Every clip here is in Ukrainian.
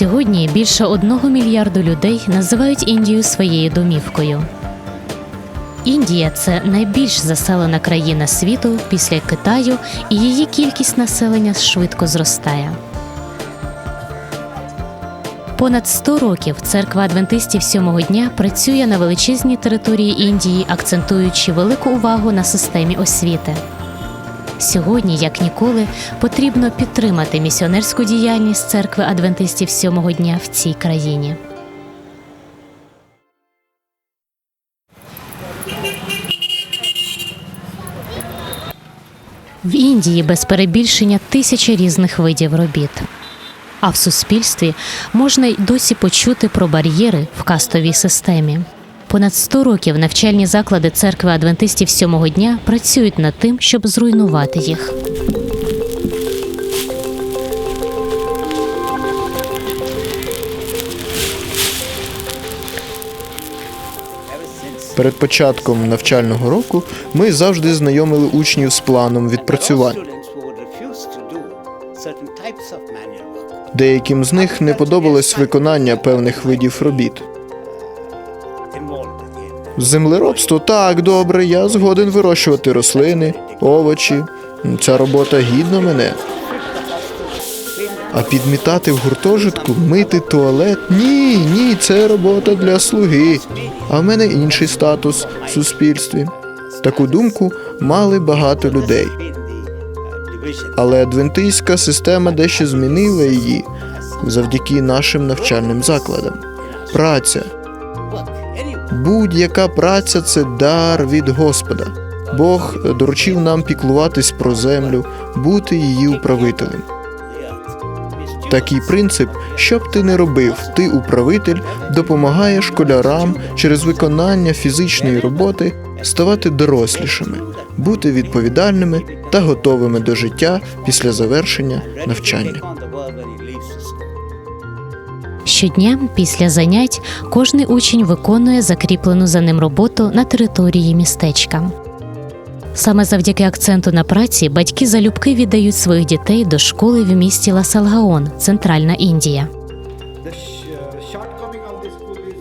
Сьогодні більше одного мільярду людей називають Індію своєю домівкою. Індія це найбільш заселена країна світу після Китаю, і її кількість населення швидко зростає. Понад 100 років церква адвентистів сьомого дня працює на величезній території Індії, акцентуючи велику увагу на системі освіти. Сьогодні, як ніколи, потрібно підтримати місіонерську діяльність церкви адвентистів сьомого дня в цій країні. В Індії без перебільшення тисяча різних видів робіт. А в суспільстві можна й досі почути про бар'єри в кастовій системі. Понад 100 років навчальні заклади церкви адвентистів сьомого дня працюють над тим, щоб зруйнувати їх. Перед початком навчального року ми завжди знайомили учнів з планом відпрацювань. Деяким з них не подобалось виконання певних видів робіт. Землеробство так добре, я згоден вирощувати рослини, овочі. Ця робота гідна мене. А підмітати в гуртожитку, мити туалет? Ні, ні, це робота для слуги. А в мене інший статус в суспільстві. Таку думку мали багато людей. Але адвентистська система дещо змінила її завдяки нашим навчальним закладам. Праця. Будь-яка праця це дар від Господа. Бог доручив нам піклуватись про землю, бути її управителем. Такий принцип, що б ти не робив, ти управитель допомагає школярам через виконання фізичної роботи ставати дорослішими, бути відповідальними та готовими до життя після завершення навчання. Щодня після занять кожний учень виконує закріплену за ним роботу на території містечка. Саме завдяки акценту на праці батьки залюбки віддають своїх дітей до школи в місті Ласалгаон, Центральна Індія.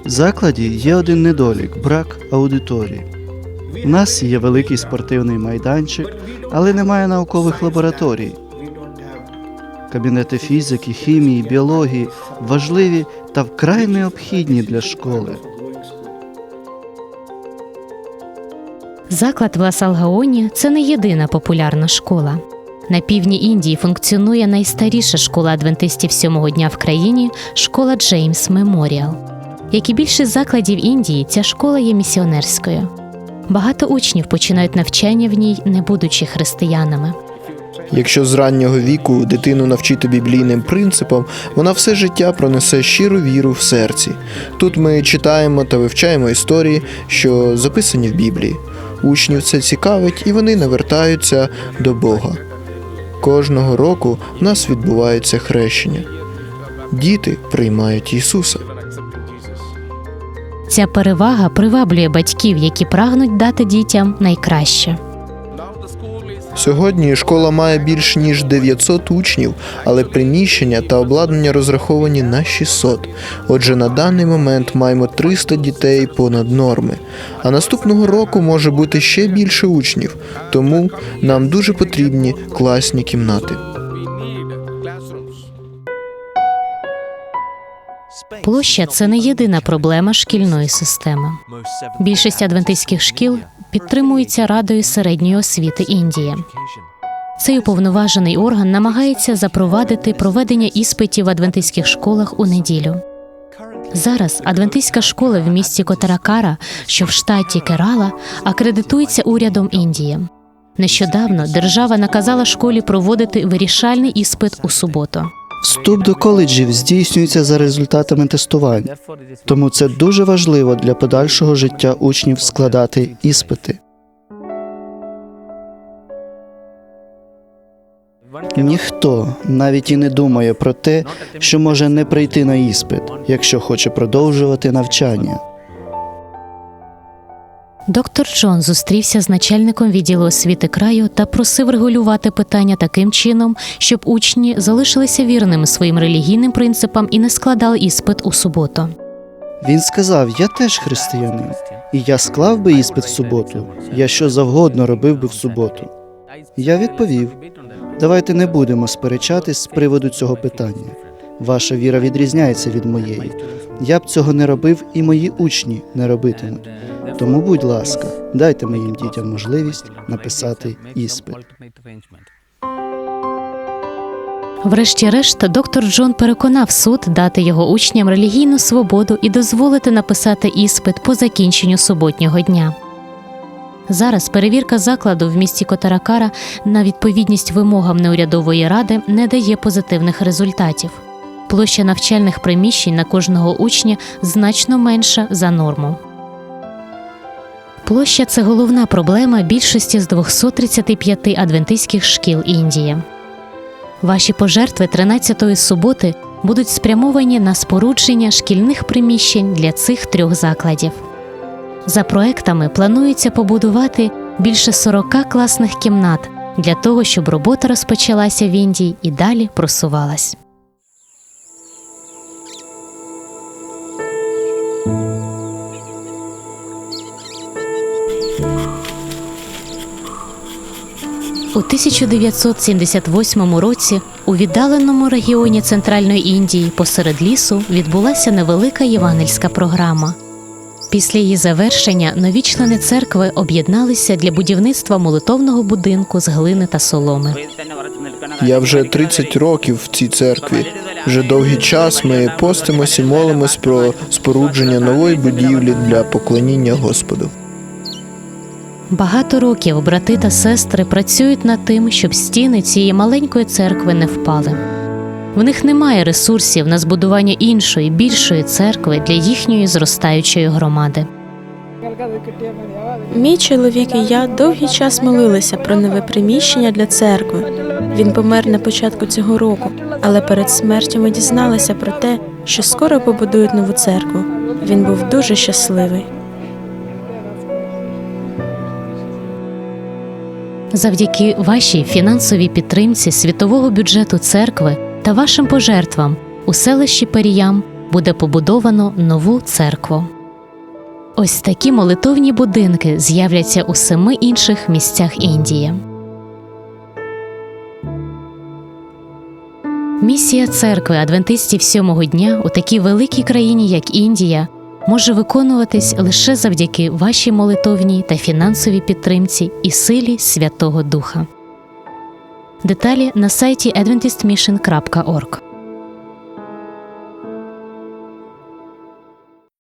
В закладі є один недолік брак аудиторії. У нас є великий спортивний майданчик, але немає наукових лабораторій. Кабінети фізики, хімії, біології важливі та вкрай необхідні для школи. Заклад в Ласалгаоні це не єдина популярна школа. На півдні Індії функціонує найстаріша школа адвентистів сьомого дня в країні школа Джеймс Меморіал. Як і більшість закладів Індії, ця школа є місіонерською. Багато учнів починають навчання в ній, не будучи християнами. Якщо з раннього віку дитину навчити біблійним принципам, вона все життя пронесе щиру віру в серці. Тут ми читаємо та вивчаємо історії, що записані в Біблії. Учнів це цікавить, і вони навертаються до Бога. Кожного року в нас відбувається хрещення. Діти приймають Ісуса. Ця перевага приваблює батьків, які прагнуть дати дітям найкраще. Сьогодні школа має більш ніж 900 учнів, але приміщення та обладнання розраховані на 600. Отже, на даний момент маємо 300 дітей понад норми. А наступного року може бути ще більше учнів, тому нам дуже потрібні класні кімнати. Площа це не єдина проблема шкільної системи. Більшість адвентистських шкіл підтримуються Радою середньої освіти Індії. Цей уповноважений орган намагається запровадити проведення іспитів в адвентистських школах у неділю. Зараз адвентистська школа в місті Котаракара, що в штаті Керала, акредитується урядом Індії. Нещодавно держава наказала школі проводити вирішальний іспит у суботу. Вступ до коледжів здійснюється за результатами тестувань, тому це дуже важливо для подальшого життя учнів складати іспити. Ніхто навіть і не думає про те, що може не прийти на іспит, якщо хоче продовжувати навчання. Доктор Джон зустрівся з начальником відділу освіти краю та просив регулювати питання таким чином, щоб учні залишилися вірними своїм релігійним принципам і не складали іспит у суботу. Він сказав: Я теж християнин, і я склав би іспит в суботу. Я що завгодно робив би в суботу. Я відповів: Давайте не будемо сперечатись з приводу цього питання. Ваша віра відрізняється від моєї. Я б цього не робив, і мої учні не робитимуть. Тому, будь ласка, дайте моїм дітям можливість написати іспит. Врешті-решт, доктор Джон переконав суд дати його учням релігійну свободу і дозволити написати іспит по закінченню суботнього дня. Зараз перевірка закладу в місті Котаракара на відповідність вимогам неурядової ради не дає позитивних результатів. Площа навчальних приміщень на кожного учня значно менша за норму. Площа це головна проблема більшості з 235 адвентистських шкіл Індії. Ваші пожертви 13-ї суботи будуть спрямовані на спорудження шкільних приміщень для цих трьох закладів. За проектами планується побудувати більше 40 класних кімнат для того, щоб робота розпочалася в Індії і далі просувалась. 1978 році у віддаленому регіоні Центральної Індії посеред лісу відбулася невелика євангельська програма. Після її завершення нові члени церкви об'єдналися для будівництва молитовного будинку з глини та соломи. Я вже 30 років в цій церкві. Вже довгий час ми постимось і молимось про спорудження нової будівлі для поклоніння Господу. Багато років брати та сестри працюють над тим, щоб стіни цієї маленької церкви не впали. В них немає ресурсів на збудування іншої, більшої церкви для їхньої зростаючої громади. Мій чоловік і я довгий час молилися про нове приміщення для церкви. Він помер на початку цього року, але перед смертю ми дізналися про те, що скоро побудують нову церкву. Він був дуже щасливий. Завдяки вашій фінансовій підтримці світового бюджету церкви та вашим пожертвам у селищі Періям буде побудовано нову церкву. Ось такі молитовні будинки з'являться у семи інших місцях Індії. Місія церкви адвентистів сьомого дня у такій великій країні, як Індія, може виконуватись лише завдяки вашій молитовній та фінансовій підтримці і силі Святого Духа. Деталі на сайті adventistmission.org